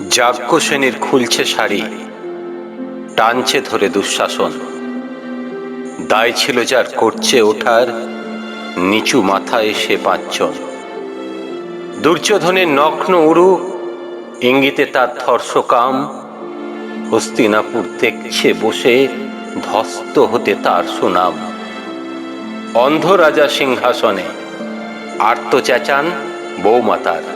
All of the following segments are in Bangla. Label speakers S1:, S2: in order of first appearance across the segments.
S1: যাজ্ঞ শ্রেণির খুলছে শাড়ি, টানছে ধরে দুঃশাসন। দায় ছিল যার করছে ওঠার, নিচু মাথায় সে পাঁচজন। দুর্যোধনের নগ্ন উরু, ইঙ্গিতে তার ধর্ষকাম, হস্তিনাপুর দেখছে বসে ধস্ত হতে তার সুনাম। অন্ধ রাজা সিংহাসনে আর্ত চেঁচান বৌমাতার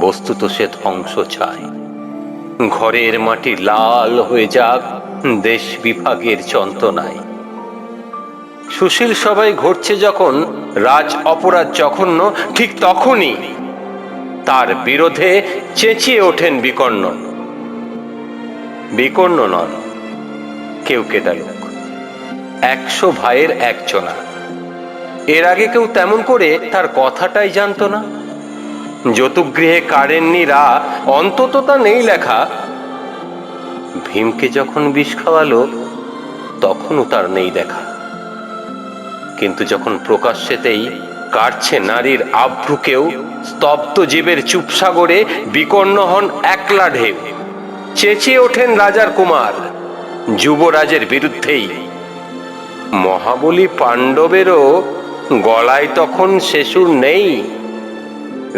S1: বস্তুত সে ধ্বংস চায়। ঘরের মাটি লাল হয়ে যাক, দেশ বিভাগের যন্ত্রণায়। সুশীল সবাই ঘটছে যখন রাজ অপরাধ জঘন্য, ঠিক তখনই তার বিরোধে চেঁচিয়ে ওঠেন বিকর্ণ। বিকর্ণ নন, কেউ কেটা লোক, একশো ভাইয়ের একজনা। এর আগে কেউ তেমন করে তার কথাটাই জানতো না। যতুগৃহে কারেননি রা অন্তত তা নেই লেখা। ভীমকে যখন বিষ খাওয়ালো, তখনও তার নেই দেখা। কিন্তু যখন প্রকাশ্যেতেই কাটছে নারীর আভ্রুকেও, স্তব্ধ জীবের চুপসাগরে বিকর্ণ হন একলা ঢেউ। চেঁচিয়ে ওঠেন রাজার কুমার, যুবরাজের বিরুদ্ধেই। মহাবলী পাণ্ডবেরও গলায় তখন শেষুর নেই।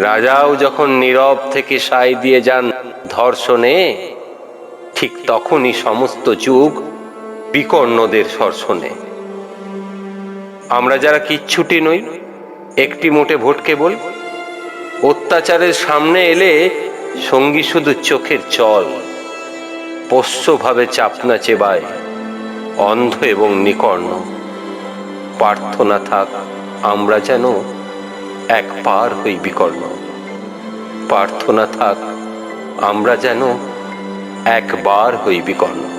S1: রাজাও যখন নীরব থেকে সাই দিয়ে যান ধর্ষণে, ঠিক তখনই সমস্ত যুগ বিকর্ণদের সর্ষণে আমরা যারা কিচ্ছুটি নই, একটি মোটে ভোট কেবল। অত্যাচারের সামনে এলে সঙ্গী শুধু চোখের চল পোষ্যভাবে চাপনা চেবায়, অন্ধ এবং নিকর্ণ। প্রার্থনা থাক, আমরা যেন এক পার হই বিকর্ণ প্রার্থনা থাক আমরা যেন একবার হই বিকর্ণ